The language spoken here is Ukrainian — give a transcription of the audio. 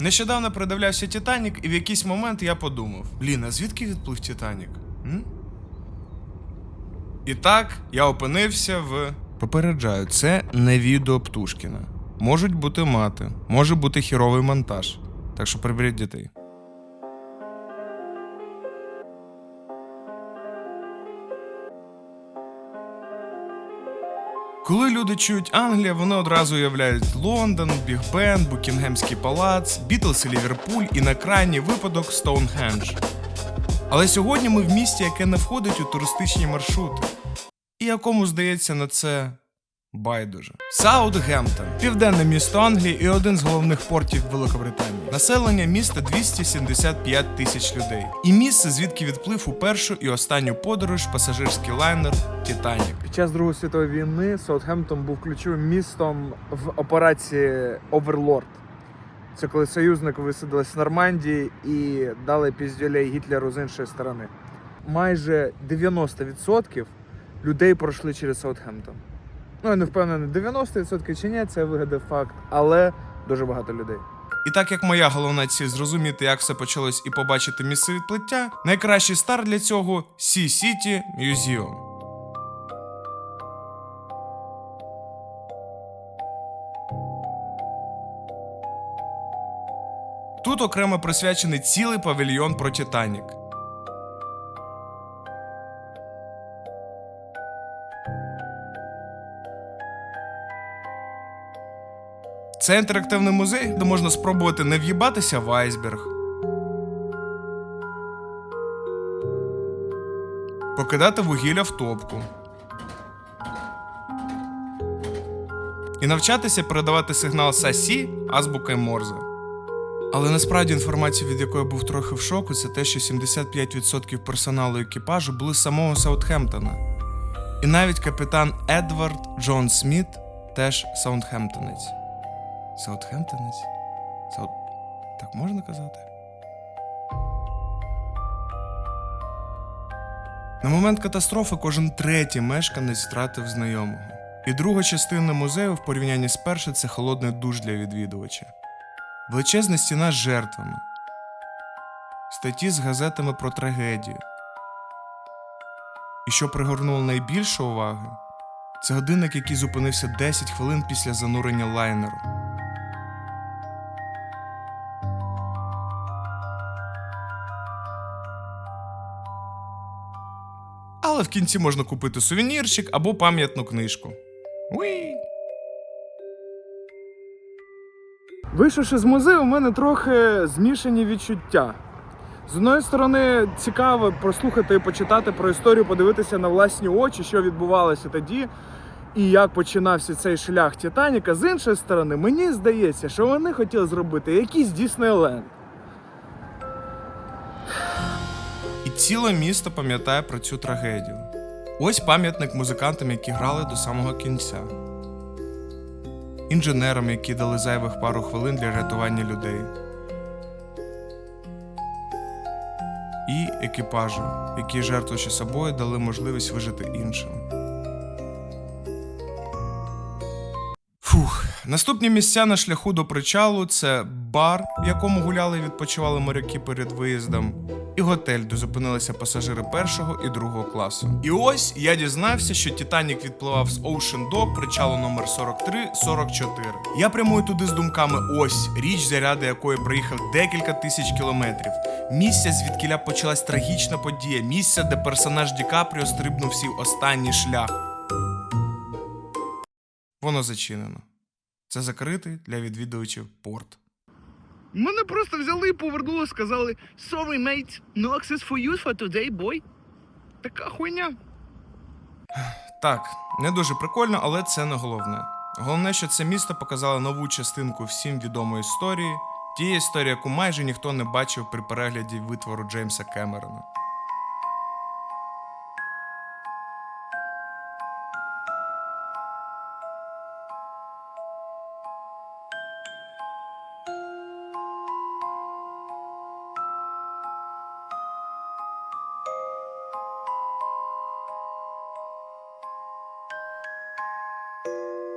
Нещодавно придивлявся Титанік, і в якийсь момент я подумав: блін, а звідки відплив Титанік? М? І так, я опинився в. Попереджаю, це не відео Птушкіна. Можуть бути мати, може бути хіровий монтаж. Так що приберіть дітей. Коли люди чують Англія, вони одразу уявляють Лондон, Біг Бен, Букінгемський палац, Бітлз і Ліверпуль і на крайній випадок Стоунхендж. Але сьогодні ми в місті, яке не входить у туристичні маршрути, і якому здається на це байдуже. Саутгемптон південне місто Англії і один з головних портів Великобританії. Населення міста 275 тисяч людей. І місце, звідки відплив у першу і останню подорож пасажирський лайнер Титанік. Під час Другої світової війни Саутгемптон був ключовим містом в операції Оверлорд. Це коли союзники висадились в Нормандії і дали піздюлей Гітлеру з іншої сторони. Майже 90% людей пройшли через Саутгемптон. Ну, я не впевнений, 90% чи ні, це вигадав факт, але дуже багато людей. І так як моя головна ціль зрозуміти, як все почалось і побачити місце відплиття, найкращий старт для цього Sea City Museum. Тут окремо присвячений цілий павільйон про Титанік. Це інтерактивний музей, де можна спробувати не в'їбатися в айсберг. Покидати вугілля в топку. І навчатися передавати сигнал САСі азбукою Морзе. Але насправді інформація, від якої я був трохи в шоку, це те, що 75% персоналу екіпажу були з самого Саутгемптона. І навіть капітан Едвард Джон Сміт теж саутгемптонець. Саутгемптонець? Саут... Так можна казати? На момент катастрофи кожен третій мешканець втратив знайомого. І друга частина музею в порівнянні з першою це холодний душ для відвідувача. Величезна стіна з жертвами. Статті з газетами про трагедію. І що пригорнуло найбільше уваги, це годинник, який зупинився 10 хвилин після занурення лайнеру. Але в кінці можна купити сувенірчик або пам'ятну книжку. Уі! Вийшовши з музею, у мене трохи змішані відчуття. З одної сторони, цікаво прослухати і почитати про історію, подивитися на власні очі, що відбувалося тоді, і як починався цей шлях Титаніка. З іншої сторони, мені здається, що вони хотіли зробити якийсь Діснейленд. Ціле місто пам'ятає про цю трагедію. Ось пам'ятник музикантам, які грали до самого кінця, інженерам, які дали зайвих пару хвилин для рятування людей. І екіпажу, які, жертвуючи собою, дали можливість вижити іншим. Наступні місця на шляху до причалу це бар, в якому гуляли і відпочивали моряки перед виїздом, і готель, де зупинилися пасажири першого і другого класу. І ось я дізнався, що Титанік відпливав з Ocean Dock, причалу номер 43-44. Я прямую туди з думками ось річ, заряди якої проїхав декілька тисяч кілометрів. Місце, звідкіля почалась трагічна подія, місце, де персонаж Ді Капріо стрибнув свій останній шлях. Воно зачинено. Це закритий для відвідувачів порт. Мене просто взяли і повернули, сказали Sorry, mate, no access for you for today, boy. Така хуйня. Так, не дуже прикольно, але це не головне. Головне, що це місто показало нову частинку всім відомої історії, тієї історії, яку майже ніхто не бачив при перегляді витвору Джеймса Кемерона.